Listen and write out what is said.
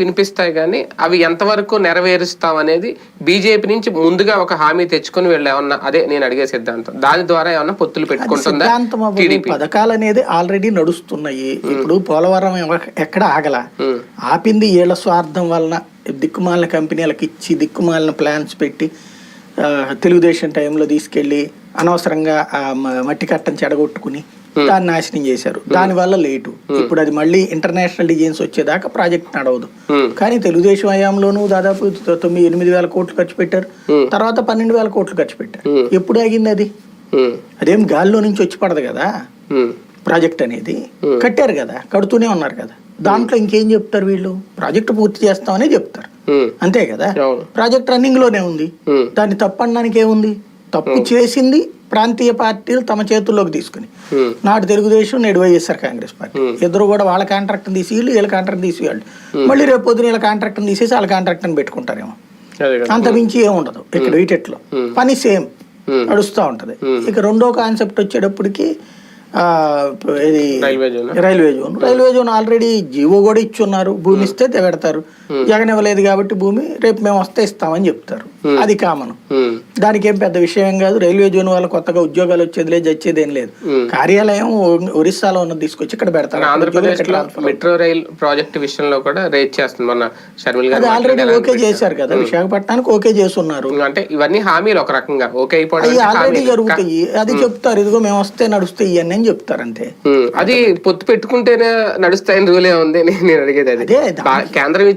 వినిపిస్తాయి కానీ అవి ఎంతవరకు నెరవేరుస్తాం అనేది బీజేపీ నుంచి ముందుగా ఒక హామీ తెచ్చుకొని వీళ్ళు ఏమన్నా? అదే నేను అడిగే సిద్ధాంతం. దాని ద్వారా ఏమన్నా పొత్తులు పెట్టుకుంటుందా? పథకాలు అనేది ఆల్రెడీ నడుస్తున్నాయి. ఇప్పుడు పోలవరం ఎక్కడ ఆగల? ఆపింది ఏళ్ళ స్వార్థం వలన దిక్కుమాలిన కంపెనీలకు ఇచ్చి దిక్కుమాలిన ప్లాన్స్ పెట్టి తెలుగుదేశం టైంలో తీసుకెళ్ళి అనవసరంగా మట్టి కట్టను చెడగొట్టుకుని దాన్ని నాశనం చేశారు. దానివల్ల లేటు. ఇప్పుడు అది మళ్ళీ ఇంటర్నేషనల్ డిజైన్స్ వచ్చేదాకా ప్రాజెక్ట్ నడవదు. కానీ తెలుగుదేశం హయాంలోనూ దాదాపు తొమ్మిది ఎనిమిది వేల కోట్లు ఖర్చు పెట్టారు. తర్వాత పన్నెండు వేల కోట్లు ఖర్చు పెట్టారు. ఎప్పుడు ఆగింది అది? అదేం గాల్లో నుంచి వచ్చి పడదు కదా? ప్రాజెక్ట్ అనేది. కట్టారు కదా. కడుతూనే ఉన్నారు కదా. దాంట్లో ఇంకేం చెప్తారు వీళ్ళు? ప్రాజెక్ట్ పూర్తి చేస్తామనే చెప్తారు. అంతే కదా? ప్రాజెక్ట్ రన్నింగ్లోనే ఉంది. దాన్ని తప్పనడానికి ఏముంది? తప్పు చేసింది ప్రాంతీయ పార్టీలు తమ చేతుల్లోకి తీసుకుని. నాడు తెలుగుదేశం నేడు వైఎస్ఆర్ కాంగ్రెస్ పార్టీ. ఇద్దరు కూడా వాళ్ళ కాంట్రాక్ట్ తీసి వీళ్ళు వీళ్ళ కాంట్రాక్ట్ తీసి వాళ్ళు మళ్ళీ రేపు పొద్దున వీళ్ళ కాంట్రాక్ట్ తీసేసి వాళ్ళ కాంట్రాక్ట్ పెట్టుకుంటారేమో. అంత మించి ఏముండదు ఇక్కడ వీటెట్లో పని సేమ్. నడుస్తూ ఉంటది. ఇక రెండో కాన్సెప్ట్ వచ్చేటప్పటికి ఇది railway zone. Railway zone. Railway zone already GO కూడా ఇచ్చున్నారు. భూమి ఇస్తే పెడతారు జగన్ ఇవ్వలేదు కాబట్టి భూమి రేపు మేము వస్తే ఇస్తామని చెప్తారు. అది కామన్ దానికి ఏం పెద్ద విషయం కాదు రైల్వే జోన్ వల్ల కొత్తగా ఉద్యోగాలు వచ్చేది లేదు చచ్చేది ఏం లేదు. Hmm. కార్యాలయం ఒరిస్సాలో ఉన్నది తీసుకొచ్చి ఇక్కడ పెడతారు. ఆంధ్రప్రదేశ్లో మెట్రో రైల్ ప్రాజెక్ట్ విషయంలో కూడా రేట్ చేస్తుంది. మొన్న షర్మిల్ గారు ఆల్రెడీ. ఓకే చేశారు కదా. విశాఖపట్నానికి ఓకే చేస్తున్నారు. అంటే ఇవన్నీ హామీలు ఒక రకంగా. ఓకే అయిపోవడం ఆల్రెడీ. జరుగుతాయి. అది చెప్తారు. ఇదిగో మేము వస్తే నడుస్తాయి ఇవన్నీ అని చెప్తారు అంతే అది పొత్తు పెట్టుకుంటేనే నడుస్తాయని రూలే ఉంది నేను అడిగేది అది. బా- కేంద్రం